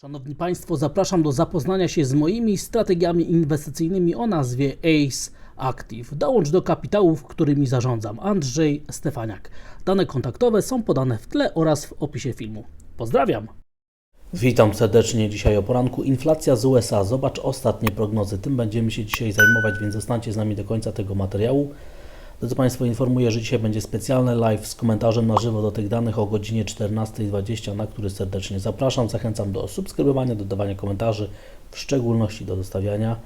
Szanowni Państwo, zapraszam do zapoznania się z moimi strategiami inwestycyjnymi o nazwie ACE Active. Dołącz do kapitałów, którymi zarządzam. Andrzej Stefaniak. Dane kontaktowe są podane w tle oraz w opisie filmu. Pozdrawiam! Witam serdecznie dzisiaj o poranku. Inflacja z USA. Zobacz ostatnie prognozy. Tym będziemy się dzisiaj zajmować, więc zostańcie z nami do końca tego materiału. Drodzy Państwo, informuję, że dzisiaj będzie specjalny live z komentarzem na żywo do tych danych o godzinie 14.20, na który serdecznie zapraszam. Zachęcam do subskrybowania, dodawania komentarzy, w szczególności do dostawiania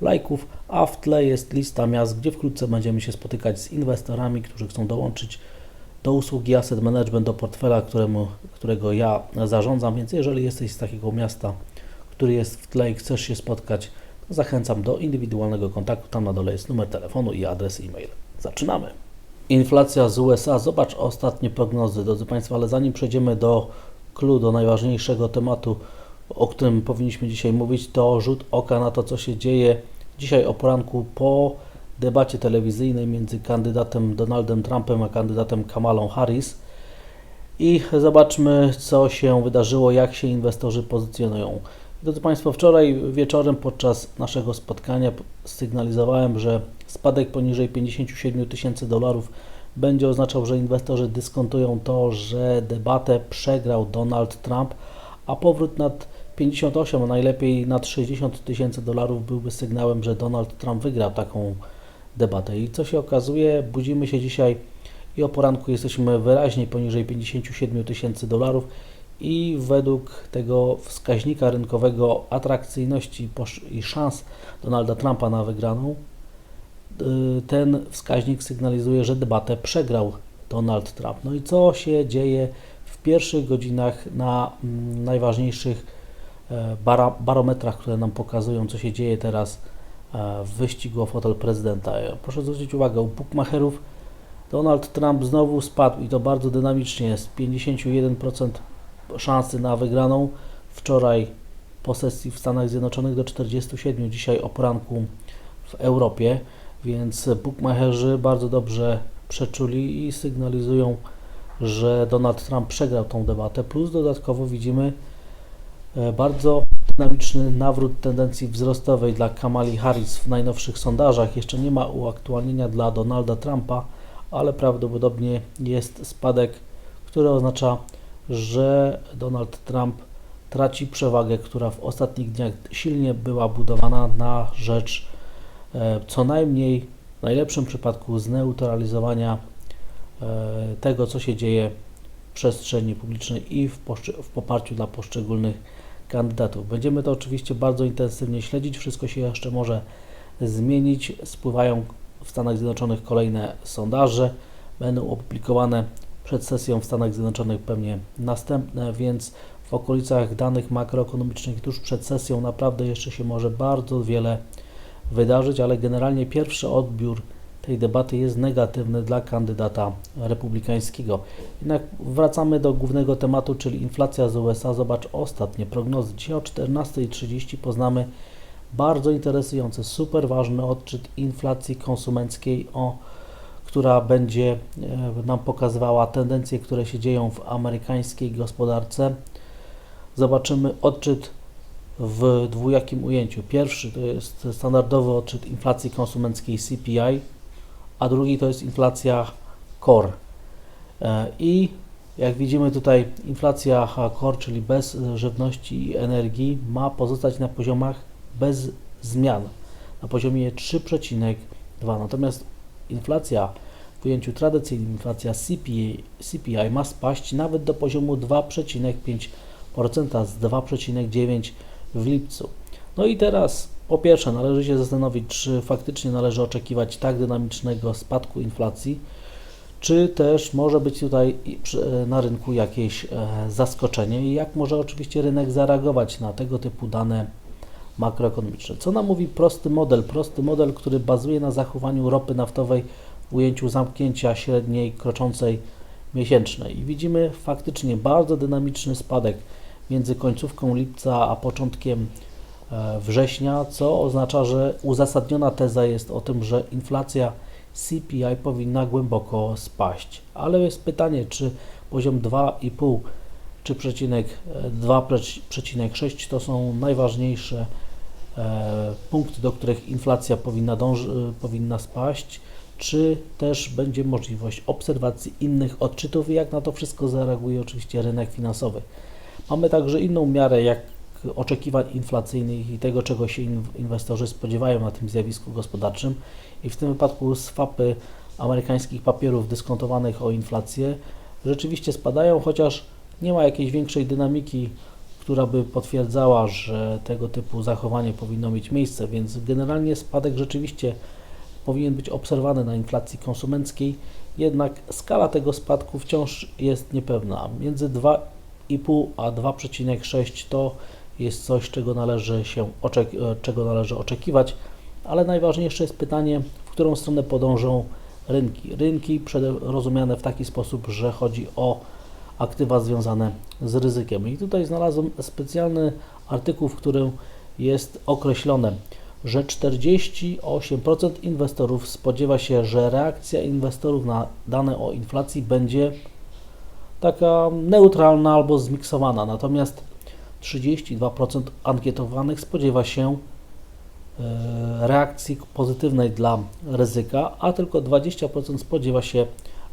lajków, a w tle jest lista miast, gdzie wkrótce będziemy się spotykać z inwestorami, którzy chcą dołączyć do usługi Asset Management, do portfela, któremu, którego ja zarządzam, więc jeżeli jesteś z takiego miasta, który jest w tle i chcesz się spotkać, to zachęcam do indywidualnego kontaktu. Tam na dole jest numer telefonu i adres e-mail. Zaczynamy. Inflacja z USA. Zobacz ostatnie prognozy, drodzy Państwo, ale zanim przejdziemy do clue, do najważniejszego tematu, o którym powinniśmy dzisiaj mówić, to rzut oka na to, co się dzieje dzisiaj o poranku po debacie telewizyjnej między kandydatem Donaldem Trumpem a kandydatem Kamalą Harris. I zobaczmy, co się wydarzyło, jak się inwestorzy pozycjonują. Drodzy Państwo, wczoraj wieczorem podczas naszego spotkania sygnalizowałem, że spadek poniżej 57 tysięcy dolarów będzie oznaczał, że inwestorzy dyskontują to, że debatę przegrał Donald Trump, a powrót nad 58, a najlepiej nad 60 tysięcy dolarów byłby sygnałem, że Donald Trump wygrał taką debatę. I co się okazuje, budzimy się dzisiaj i o poranku jesteśmy wyraźnie poniżej 57 tysięcy dolarów i według tego wskaźnika rynkowego atrakcyjności i szans Donalda Trumpa na wygraną, y, ten wskaźnik sygnalizuje, że debatę przegrał Donald Trump. No i co się dzieje w pierwszych godzinach na mm, najważniejszych e, barometrach, które nam pokazują, co się dzieje teraz e, w wyścigu o fotel prezydenta. Proszę zwrócić uwagę, u bookmacherów Donald Trump znowu spadł i to bardzo dynamicznie, z 51% szansy na wygraną. Wczoraj po sesji w Stanach Zjednoczonych do 47 dzisiaj o poranku w Europie, więc bookmacherzy bardzo dobrze przeczuli i sygnalizują, że Donald Trump przegrał tą debatę, plus dodatkowo widzimy e, bardzo dynamiczny nawrót tendencji wzrostowej dla Kamali Harris w najnowszych sondażach. Jeszcze nie ma uaktualnienia dla Donalda Trumpa, ale prawdopodobnie jest spadek, który oznacza że Donald Trump traci przewagę, która w ostatnich dniach silnie była budowana na rzecz e, co najmniej w najlepszym przypadku zneutralizowania e, tego, co się dzieje w przestrzeni publicznej i w, w poparciu dla poszczególnych kandydatów. Będziemy to oczywiście bardzo intensywnie śledzić, wszystko się jeszcze może zmienić. Spływają w Stanach Zjednoczonych kolejne sondaże, będą opublikowane przed sesją w Stanach Zjednoczonych pewnie następne, więc w okolicach danych makroekonomicznych tuż przed sesją naprawdę jeszcze się może bardzo wiele wydarzyć, ale generalnie pierwszy odbiór tej debaty jest negatywny dla kandydata republikańskiego. Jednak wracamy do głównego tematu, czyli inflacja z USA. Zobacz ostatnie prognozy. Dzisiaj o 14.30 poznamy bardzo interesujący, super ważny odczyt inflacji konsumenckiej o która będzie e, nam pokazywała tendencje, które się dzieją w amerykańskiej gospodarce. Zobaczymy odczyt w dwujakim ujęciu. Pierwszy to jest standardowy odczyt inflacji konsumenckiej CPI, a drugi to jest inflacja core. E, I jak widzimy tutaj inflacja core, czyli bez żywności i energii, ma pozostać na poziomach bez zmian, na poziomie 3,2. Natomiast inflacja w ujęciu tradycyjnym, inflacja CPI, CPI ma spaść nawet do poziomu 2,5% z 2,9% w lipcu. No i teraz po pierwsze należy się zastanowić, czy faktycznie należy oczekiwać tak dynamicznego spadku inflacji, czy też może być tutaj na rynku jakieś e, zaskoczenie i jak może oczywiście rynek zareagować na tego typu dane makroekonomiczne. Co nam mówi prosty model? Prosty model, który bazuje na zachowaniu ropy naftowej w ujęciu zamknięcia średniej kroczącej miesięcznej. I widzimy faktycznie bardzo dynamiczny spadek między końcówką lipca a początkiem e, września, co oznacza, że uzasadniona teza jest o tym, że inflacja CPI powinna głęboko spaść. Ale jest pytanie, czy poziom 2,5 czy przecinek, e, 2,6 to są najważniejsze punkty, do których inflacja powinna, dąży, e, powinna spaść, czy też będzie możliwość obserwacji innych odczytów i jak na to wszystko zareaguje oczywiście rynek finansowy. Mamy także inną miarę jak oczekiwań inflacyjnych i tego, czego się in- inwestorzy spodziewają na tym zjawisku gospodarczym i w tym wypadku swapy amerykańskich papierów dyskontowanych o inflację rzeczywiście spadają, chociaż nie ma jakiejś większej dynamiki, która by potwierdzała, że tego typu zachowanie powinno mieć miejsce, więc generalnie spadek rzeczywiście powinien być obserwowany na inflacji konsumenckiej, jednak skala tego spadku wciąż jest niepewna. Między 2,5 a 2,6 to jest coś, czego należy, się e, czego należy oczekiwać, ale najważniejsze jest pytanie, w którą stronę podążą rynki. Rynki rozumiane w taki sposób, że chodzi o aktywa związane z ryzykiem. I tutaj znalazłem specjalny artykuł, w którym jest określone, że 48% inwestorów spodziewa się, że reakcja inwestorów na dane o inflacji będzie taka neutralna albo zmiksowana. Natomiast 32% ankietowanych spodziewa się e, reakcji pozytywnej dla ryzyka, a tylko 20% spodziewa się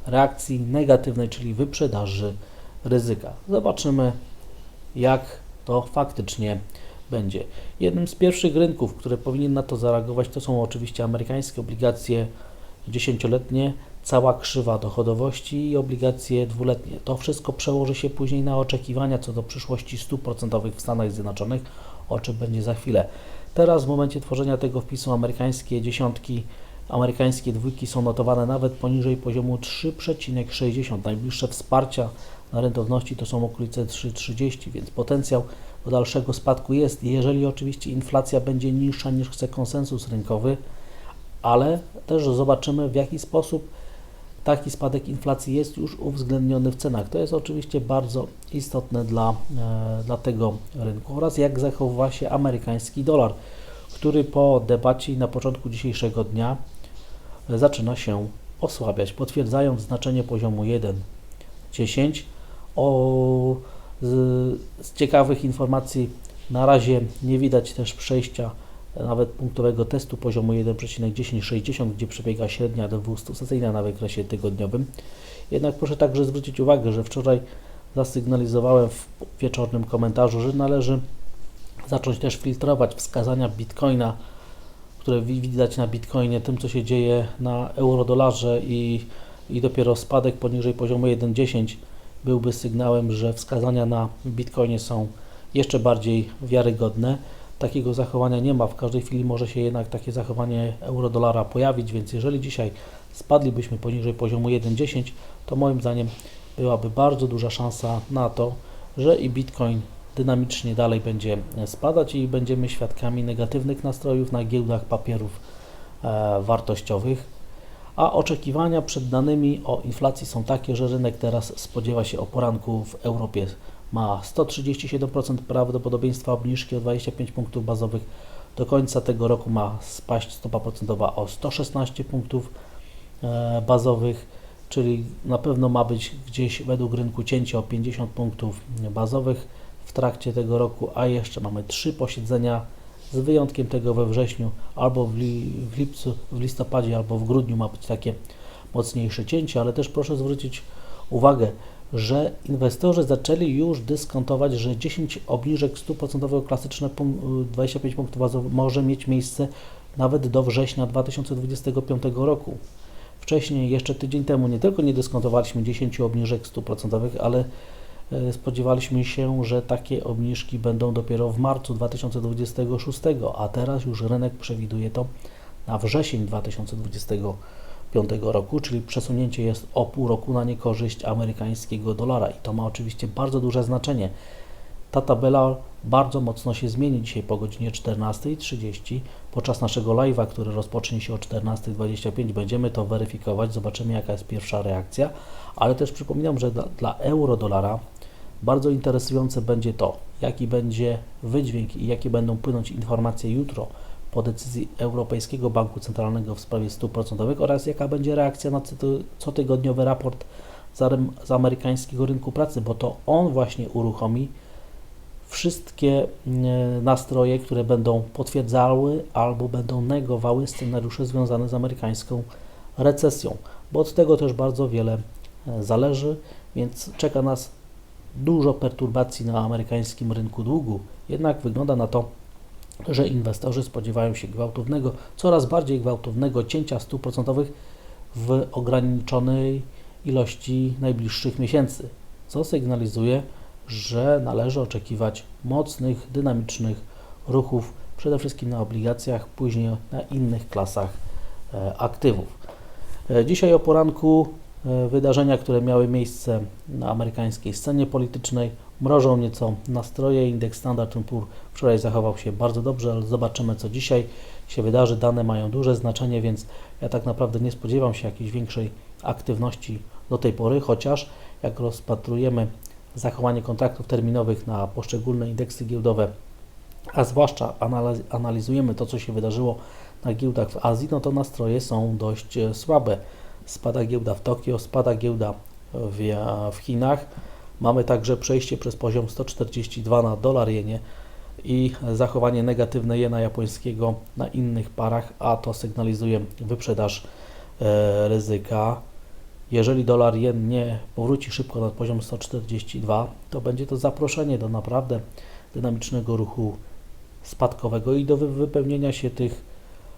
reakcji negatywnej, czyli wyprzedaży ryzyka. Zobaczymy, jak to faktycznie będzie. Jednym z pierwszych rynków, które powinien na to zareagować, to są oczywiście amerykańskie obligacje dziesięcioletnie, cała krzywa dochodowości i obligacje dwuletnie. To wszystko przełoży się później na oczekiwania co do przyszłości stóp procentowych w Stanach Zjednoczonych, o czym będzie za chwilę. Teraz w momencie tworzenia tego wpisu amerykańskie dziesiątki, amerykańskie dwójki są notowane nawet poniżej poziomu 3,60. Najbliższe wsparcia na rentowności to są okolice 3,30, więc potencjał do dalszego spadku jest, jeżeli oczywiście inflacja będzie niższa niż chce konsensus rynkowy, ale też zobaczymy w jaki sposób taki spadek inflacji jest już uwzględniony w cenach. To jest oczywiście bardzo istotne dla, e, dla tego rynku oraz jak zachowa się amerykański dolar, który po debacie na początku dzisiejszego dnia zaczyna się osłabiać, potwierdzając znaczenie poziomu 1,10. O, z, z ciekawych informacji na razie nie widać też przejścia nawet punktowego testu poziomu 1,1060, gdzie przebiega średnia do 200 sesyjna na wykresie tygodniowym. Jednak proszę także zwrócić uwagę, że wczoraj zasygnalizowałem w wieczornym komentarzu, że należy zacząć też filtrować wskazania Bitcoina, które wi- widać na Bitcoinie, tym co się dzieje na euro-dolarze i, i dopiero spadek poniżej poziomu 1,10 byłby sygnałem, że wskazania na Bitcoinie są jeszcze bardziej wiarygodne takiego zachowania nie ma. W każdej chwili może się jednak takie zachowanie euro-dolara pojawić, więc jeżeli dzisiaj spadlibyśmy poniżej poziomu 1,10, to moim zdaniem byłaby bardzo duża szansa na to, że i Bitcoin dynamicznie dalej będzie spadać i będziemy świadkami negatywnych nastrojów na giełdach papierów e, wartościowych. A oczekiwania przed danymi o inflacji są takie, że rynek teraz spodziewa się o poranku w Europie ma 137% prawdopodobieństwa obniżki o 25 punktów bazowych. Do końca tego roku ma spaść stopa procentowa o 116 punktów e, bazowych, czyli na pewno ma być gdzieś według rynku cięcie o 50 punktów bazowych w trakcie tego roku, a jeszcze mamy trzy posiedzenia z wyjątkiem tego we wrześniu, albo w, li, w lipcu, w listopadzie, albo w grudniu ma być takie mocniejsze cięcie, ale też proszę zwrócić uwagę, że inwestorzy zaczęli już dyskontować, że 10 obniżek stóp procentowych klasyczne punk- 25 punktów bazowych może mieć miejsce nawet do września 2025 roku. Wcześniej, jeszcze tydzień temu, nie tylko nie dyskontowaliśmy 10 obniżek stóp procentowych, ale spodziewaliśmy się, że takie obniżki będą dopiero w marcu 2026, a teraz już rynek przewiduje to na wrzesień 2025 roku, czyli przesunięcie jest o pół roku na niekorzyść amerykańskiego dolara i to ma oczywiście bardzo duże znaczenie. Ta tabela bardzo mocno się zmieni dzisiaj po godzinie 14.30 podczas naszego live'a, który rozpocznie się o 14.25. Będziemy to weryfikować, zobaczymy jaka jest pierwsza reakcja, ale też przypominam, że dla, dla euro-dolara bardzo interesujące będzie to, jaki będzie wydźwięk i jakie będą płynąć informacje jutro po decyzji Europejskiego Banku Centralnego w sprawie stóp procentowych oraz jaka będzie reakcja na cotygodniowy raport z amerykańskiego rynku pracy, bo to on właśnie uruchomi wszystkie mm, nastroje, które będą potwierdzały albo będą negowały scenariusze związane z amerykańską recesją, bo od tego też bardzo wiele e, zależy, więc czeka nas dużo perturbacji na amerykańskim rynku długu. Jednak wygląda na to, że inwestorzy spodziewają się gwałtownego, coraz bardziej gwałtownego cięcia stóp procentowych w ograniczonej ilości najbliższych miesięcy, co sygnalizuje, że należy oczekiwać mocnych, dynamicznych ruchów, przede wszystkim na obligacjach, później na innych klasach e, aktywów. E, Dzisiaj o poranku wydarzenia, które miały miejsce na amerykańskiej scenie politycznej, mrożą nieco nastroje. Indeks Standard Poor wczoraj zachował się bardzo dobrze, ale zobaczymy, co dzisiaj się wydarzy. Dane mają duże znaczenie, więc ja tak naprawdę nie spodziewam się jakiejś większej aktywności do tej pory, chociaż jak rozpatrujemy zachowanie kontraktów terminowych na poszczególne indeksy giełdowe, a zwłaszcza analiz- analizujemy to, co się wydarzyło na giełdach w Azji, no to nastroje są dość e, słabe. Spada giełda w Tokio, spada giełda w, w Chinach. Mamy także przejście przez poziom 142 na dolar jenie i zachowanie negatywne jena japońskiego na innych parach, a to sygnalizuje wyprzedaż e, ryzyka. Jeżeli dolar jen nie powróci szybko na poziom 142, to będzie to zaproszenie do naprawdę dynamicznego ruchu spadkowego i do wy- wypełnienia się tych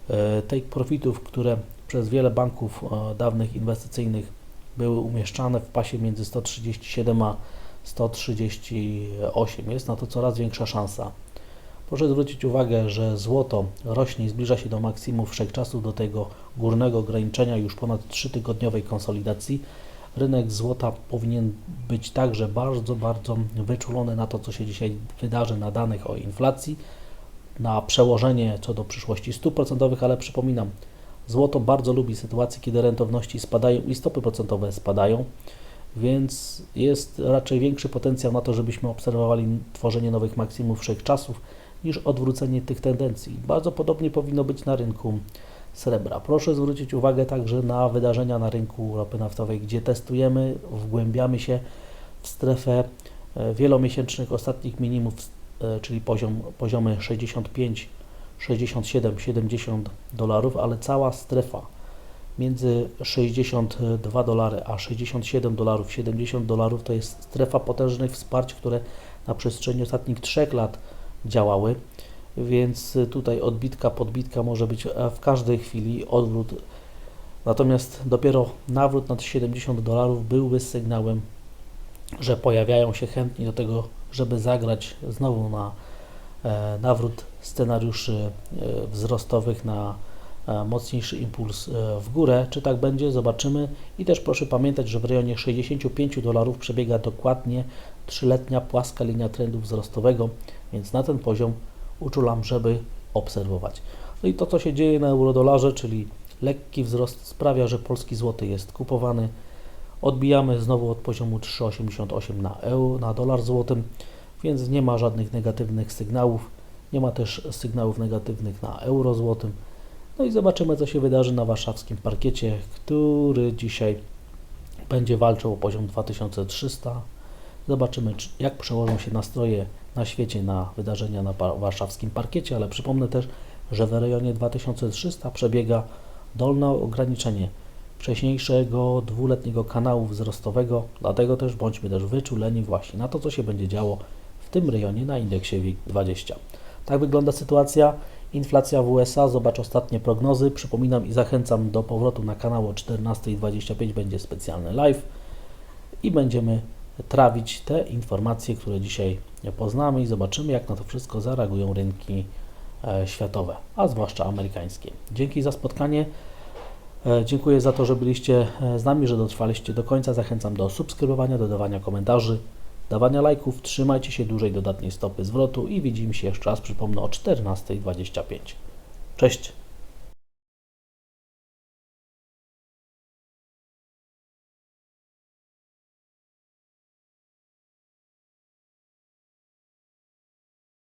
e, take profitów, które przez wiele banków e, dawnych inwestycyjnych były umieszczane w pasie między 137 a 138. Jest na to coraz większa szansa. Proszę zwrócić uwagę, że złoto rośnie i zbliża się do maksimum wszechczasów, do tego górnego ograniczenia już ponad 3-tygodniowej konsolidacji. Rynek złota powinien być także bardzo, bardzo wyczulony na to, co się dzisiaj wydarzy na danych o inflacji, na przełożenie co do przyszłości stóp procentowych, ale przypominam, złoto bardzo lubi sytuacje, kiedy rentowności spadają i stopy procentowe spadają, więc jest raczej większy potencjał na to, żebyśmy obserwowali tworzenie nowych maksimów wszechczasów niż odwrócenie tych tendencji. Bardzo podobnie powinno być na rynku srebra. Proszę zwrócić uwagę także na wydarzenia na rynku ropy naftowej, gdzie testujemy, wgłębiamy się w strefę e, wielomiesięcznych ostatnich minimów, czyli poziom, poziomy 65, 67, 70 dolarów, ale cała strefa między 62 dolary a 67 dolarów, 70 dolarów to jest strefa potężnych wsparć, które na przestrzeni ostatnich trzech lat działały, więc tutaj odbitka, podbitka może być e, w każdej chwili, odwrót. Natomiast dopiero nawrót nad 70 dolarów byłby sygnałem, że pojawiają się chętni do tego, żeby zagrać znowu na e, nawrót scenariuszy e, wzrostowych na e, mocniejszy impuls w górę. Czy tak będzie? Zobaczymy. I też proszę pamiętać, że w rejonie 65 dolarów przebiega dokładnie trzyletnia płaska linia trendu wzrostowego, więc na ten poziom uczulam, żeby obserwować. No i to, co się dzieje na eurodolarze, czyli lekki wzrost sprawia, że polski złoty jest kupowany. Odbijamy znowu od poziomu 3,88 na euro, na dolar złotym, więc nie ma żadnych negatywnych sygnałów. Nie ma też sygnałów negatywnych na euro złotym. No i zobaczymy, co się wydarzy na warszawskim parkiecie, który dzisiaj będzie walczył o poziom 2300. Zobaczymy, czy- jak przełożą się nastroje na świecie na wydarzenia na warszawskim parkiecie, ale przypomnę też, że w rejonie 2300 przebiega dolne ograniczenie wcześniejszego dwuletniego kanału wzrostowego, dlatego też bądźmy też wyczuleni właśnie na to, co się będzie działo w tym rejonie na indeksie WIG20. Tak wygląda sytuacja. Inflacja w USA, zobacz ostatnie prognozy. Przypominam i zachęcam do powrotu na kanał o 14.25 będzie specjalny live i będziemy trawić te informacje, które dzisiaj poznamy i zobaczymy, jak na to wszystko zareagują rynki e, światowe, a zwłaszcza amerykańskie. Dzięki za spotkanie. E, Dziękuję za to, że byliście e, z nami, że dotrwaliście do końca. Zachęcam do subskrybowania, dodawania komentarzy, dawania lajków. Trzymajcie się dłużej dodatniej stopy zwrotu i widzimy się jeszcze raz, przypomnę, o 14.25. Cześć!